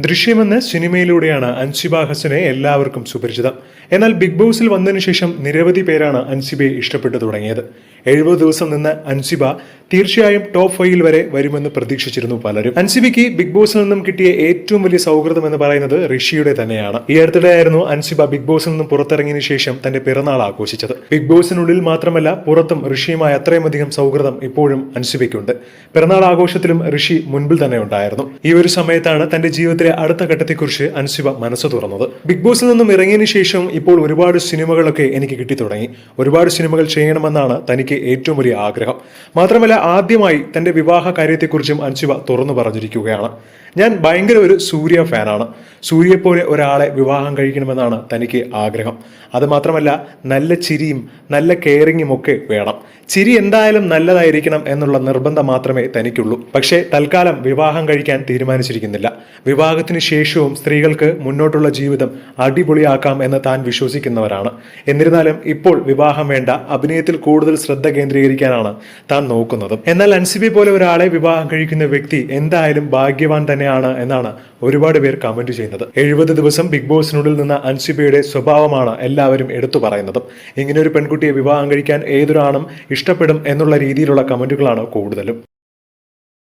ദൃശ്യമെന്ന സിനിമയിലൂടെയാണ് അൻസിബ ഹസനെ എല്ലാവർക്കും സുപരിചിതം. എന്നാൽ ബിഗ് ബോസിൽ വന്നതിനു ശേഷം നിരവധി പേരാണ് അൻസിബയെ ഇഷ്ടപ്പെട്ടു തുടങ്ങിയത്. എഴുപത് ദിവസം നിന്ന് അൻസിബ തീർച്ചയായും ടോപ്പ് ഫൈവിൽ വരെ വരുമെന്ന് പ്രതീക്ഷിച്ചിരുന്നു പലരും. അൻസിബയ്ക്ക് ബിഗ് ബോസിൽ നിന്നും കിട്ടിയ ഏറ്റവും വലിയ സൗഹൃദം എന്ന് പറയുന്നത് ഋഷിയുടെ തന്നെയാണ്. ഈ അടുത്തിടെയായിരുന്നു അൻസിബ ബിഗ് ബോസിൽ നിന്നും പുറത്തിറങ്ങിയ ശേഷം തന്റെ പിറന്നാൾ ആഘോഷിച്ചത്. ബിഗ് ബോസിനുള്ളിൽ മാത്രമല്ല പുറത്തും ഋഷിയുമായി അത്രയുമധികം സൗഹൃദം ഇപ്പോഴും അൻസിബയ്ക്കുണ്ട് പിറന്നാൾ ആഘോഷത്തിലും ഋഷി മുൻപിൽ തന്നെ ഉണ്ടായിരുന്നു. ഈ ഒരു സമയത്താണ് തന്റെ ജീവിതത്തിലെ അടുത്ത ഘട്ടത്തെക്കുറിച്ച് അൻസിബ മനസ്സ് തുറന്നത്. ബിഗ് ബോസിൽ നിന്നും ഇറങ്ങിയതിനു ശേഷം ഇപ്പോൾ ഒരുപാട് സിനിമകളൊക്കെ എനിക്ക് കിട്ടി തുടങ്ങി ഒരുപാട് സിനിമകൾ ചെയ്യണമെന്നാണ് തനിക്ക് ഏറ്റവും വലിയ ആഗ്രഹം. മാത്രമല്ല ആദ്യമായി തന്റെ വിവാഹ കാര്യത്തെക്കുറിച്ചും അൻസിബ തുറന്നു പറഞ്ഞിരിക്കുകയാണ്. ഞാൻ ഭയങ്കര ഒരു സൂര്യ ഫാനാണ്. സൂര്യയെപ്പോലെ ഒരാളെ വിവാഹം കഴിക്കണമെന്നാണ് തനിക്ക് ആഗ്രഹം. അതുമാത്രമല്ല നല്ല ചിരിയും നല്ല കെയറിങ്ങും ഒക്കെ വേണം. ചിരി എന്തായാലും നല്ലതായിരിക്കണം എന്നുള്ള നിർബന്ധം മാത്രമേ തനിക്കുള്ളൂ. പക്ഷേ തൽക്കാലം വിവാഹം കഴിക്കാൻ തീരുമാനിച്ചിരിക്കുന്നില്ല. വിവാഹത്തിന് ശേഷവും സ്ത്രീകൾക്ക് മുന്നോട്ടുള്ള ജീവിതം അടിപൊളിയാക്കാം എന്ന് താൻ വിശ്വസിക്കുന്നവരാണ്. എന്നിരുന്നാലും ഇപ്പോൾ വിവാഹം വേണ്ട അഭിനയത്തിൽ കൂടുതൽ ശ്രദ്ധ കേന്ദ്രീകരിക്കാനാണ് താൻ നോക്കുന്നത്. എന്നാൽ അൻസിബി പോലെ ഒരാളെ വിവാഹം കഴിക്കുന്ന വ്യക്തി എന്തായാലും ഭാഗ്യവാൻ തന്നെയാണ് എന്നാണ് ഒരുപാട് പേർ കമന്റ് ചെയ്യുന്നത്. എഴുപത് ദിവസം ബിഗ് ബോസിനുള്ളിൽ നിന്ന് അൻസിബയുടെ സ്വഭാവമാണ് എല്ലാവരും എടുത്തു പറയുന്നതും. ഇങ്ങനെ ഒരു പെൺകുട്ടിയെ വിവാഹം കഴിക്കാൻ ഏതൊരാണും ഇഷ്ടപ്പെടും എന്നുള്ള രീതിയിലുള്ള കമന്റുകളാണ് കൂടുതലും.